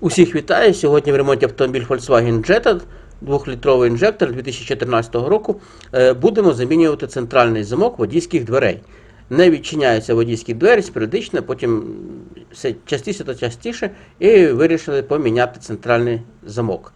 Усіх вітаю! Сьогодні в ремонті автомобіль Volkswagen Jetta, 2-літровий інжектор 2014 року. Е, Будемо замінювати центральний замок водійських дверей. Не відчиняються водійські двері періодично, потім все частіше та частіше, і вирішили поміняти центральний замок.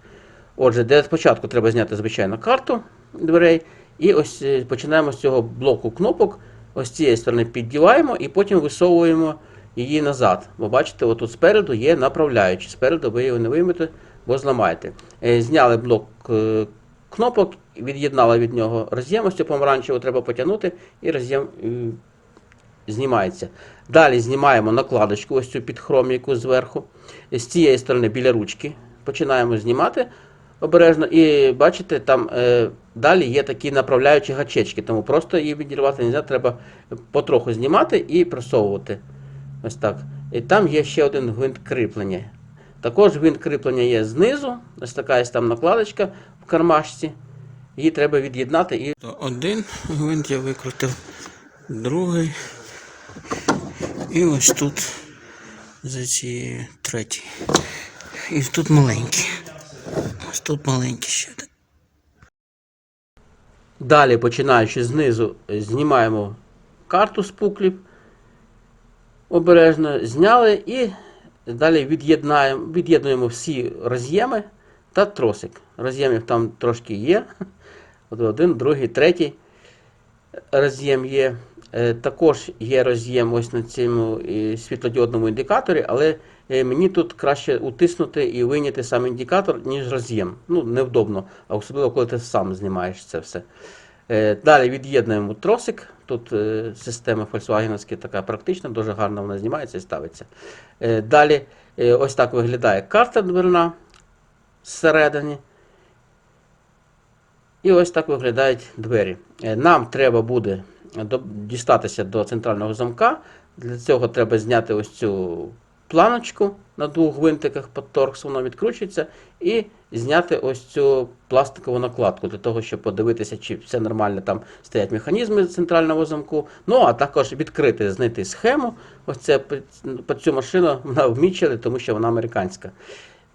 Отже, для спочатку треба зняти, звичайно, карту дверей. І ось е, починаємо з цього блоку кнопок. Ось цієї сторони піддіваємо і потім висовуємо її назад. Бо бачите, отут спереду є направляючий. Спереду ви його не виймете, бо зламаєте. Е, Зняли блок е, кнопок, від'єднали від нього роз'єм, помаранчеву треба потягнути, і роз'єм е, знімається. Далі знімаємо накладочку, ось цю під хроміку зверху. З цієї сторони біля ручки починаємо знімати обережно. І бачите, там е, далі є такі направляючі гачечки, тому просто її відірвати не треба потроху знімати і просовувати. Ось так. І там є ще один гвинт кріплення. Також гвинт кріплення є знизу, ось така є там накладочка в кармашці. Її треба від'єднати і. Один гвинт я викрутив, другий. І ось тут за цією третій. І тут маленький. Ось тут маленький ще. Далі, починаючи знизу, знімаємо карту з пуклів. Обережно зняли і далі від'єднаємо, від'єднуємо всі роз'єми та тросик. Роз'ємів там трошки є. От Один, другий, третій роз'єм є. Е, Також є роз'єм ось на цьому світлодіодному індикаторі, але е, мені тут краще утиснути і вийняти сам індикатор, ніж роз'єм. Ну, невдобно, а особливо, коли ти сам знімаєш це все. Е, Далі від'єднуємо тросик. Тут е, система Volkswagen така практична, дуже гарно вона знімається і ставиться. Е, Далі е, ось так виглядає карта дверна зсередини. І ось так виглядають двері. Нам треба буде дістатися до центрального замка. Для цього треба зняти ось цю планочку на двох гвинтиках під торкс, воно відкручується, і зняти ось цю пластикову накладку для того, щоб подивитися, чи все нормально там стоять механізми центрального замку. Ну а також відкрити, знайти схему. Ось це під цю машину вона вмічили, тому що вона американська.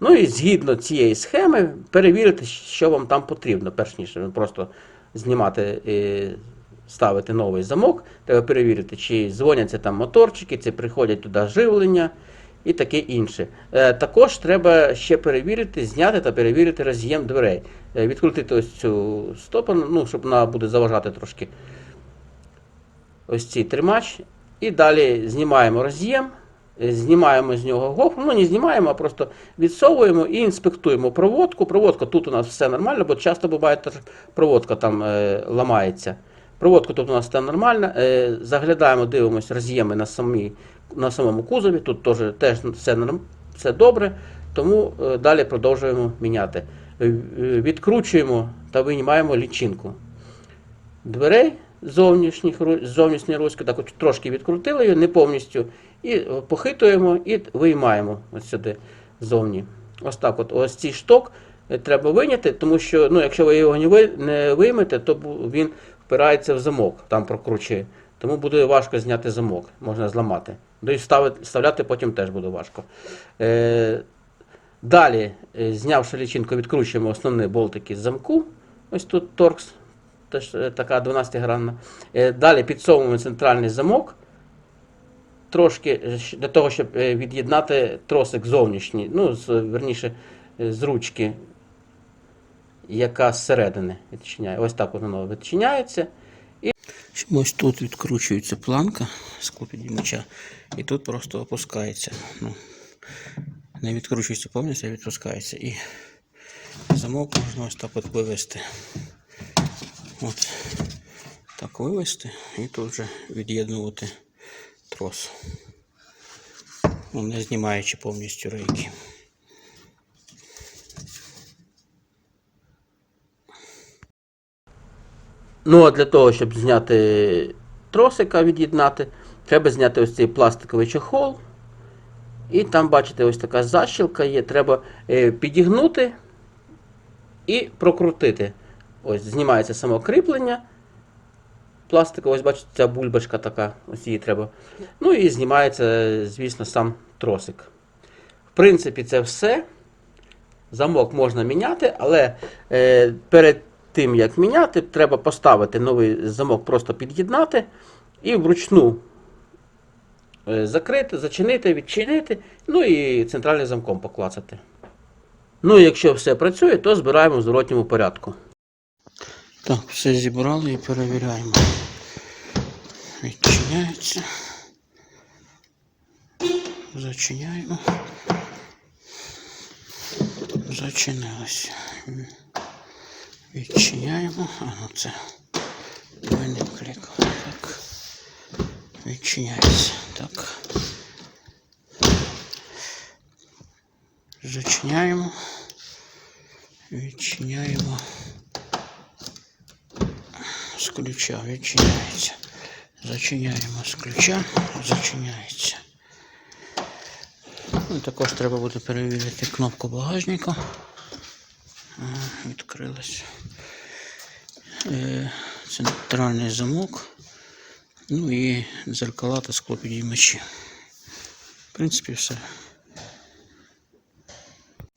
Ну і згідно цієї схеми перевірити, що вам там потрібно, перш ніж просто знімати і ставити новий замок. Треба перевірити, чи дзвоняться там моторчики, чи приходять туди живлення і таке інше. Е, також треба ще перевірити, зняти та перевірити роз'єм дверей. Е, відкрутити ось цю стопу, ну, щоб вона буде заважати трошки ось цей тримач. І далі знімаємо роз'єм, е, знімаємо з нього гофру, ну не знімаємо, а просто відсовуємо і інспектуємо проводку. Проводка тут у нас все нормально, бо часто буває, проводка там ламається. Проводка тут у нас все нормально. Е, заглядаємо, дивимося роз'єми на, самій, на самому кузові. Тут теж, теж все, все добре, тому е, далі продовжуємо міняти. Е, Відкручуємо та винімаємо лічинку дверей зовнішніх, зовнішньої ручки, так от трошки відкрутили її, не повністю, і похитуємо і виймаємо ось сюди зовні. Ось так от. Ось цей шток треба виняти, тому що ну, якщо ви його не, виймете, то він впирається в замок, там прокручує. Тому буде важко зняти замок, можна зламати. Ну і вставляти потім теж буде важко. Е, далі, е, знявши лічинку, відкручуємо основні болтики з замку. Ось тут торкс, теж е, така 12-гранна. Е, Далі підсовуємо центральний замок. Трошки для того, щоб е, від'єднати тросик зовнішній, ну, з, верніше, з ручки, яка зсередини відчиняє. Ось так воно відчиняється. І ось тут відкручується планка з склопідіймача, і тут просто опускається. Ну, не відкручується повністю, а відпускається. І замок можна ось так от вивести. От так вивести і тут вже від'єднувати трос. Ну, не знімаючи повністю рейки. Ну, а для того, щоб зняти тросика, від'єднати, треба зняти ось цей пластиковий чохол. І там, бачите, ось така защілка є. Треба е, підігнути і прокрутити. Ось знімається само кріплення. Пластикове, ось бачите, ця бульбашка така, ось її треба. Ну і знімається, звісно, сам тросик. В принципі, це все. Замок можна міняти, але е, перед тим, як міняти, треба поставити новий замок, просто під'єднати і вручну е, закрити, зачинити, відчинити, ну і центральним замком поклацати. Ну, і якщо все працює, то збираємо в зворотньому порядку. Так, все зібрали і перевіряємо. Відчиняється. Зачиняємо. Зачинилось. Відчиняємо. А ну це. Двойним кліком. Так. Відчиняється. Так. Зачиняємо. Відчиняємо. З ключа відчиняється. Зачиняємо з ключа. Зачиняється. Ну, також треба буде перевірити кнопку багажника. Ага, відкрилась. Е, Центральний замок. Ну і дзеркала та склопідіймачі. В принципі, все.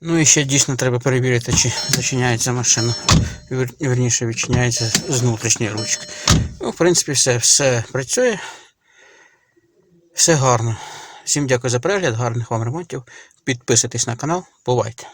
Ну і ще дійсно треба перевірити, чи зачиняється машина. Вір- Вірніше відчиняється з внутрішньої ручки. Ну, в принципі, все, все працює. Все гарно. Всім дякую за перегляд, гарних вам ремонтів. Підписуйтесь на канал. Бувайте!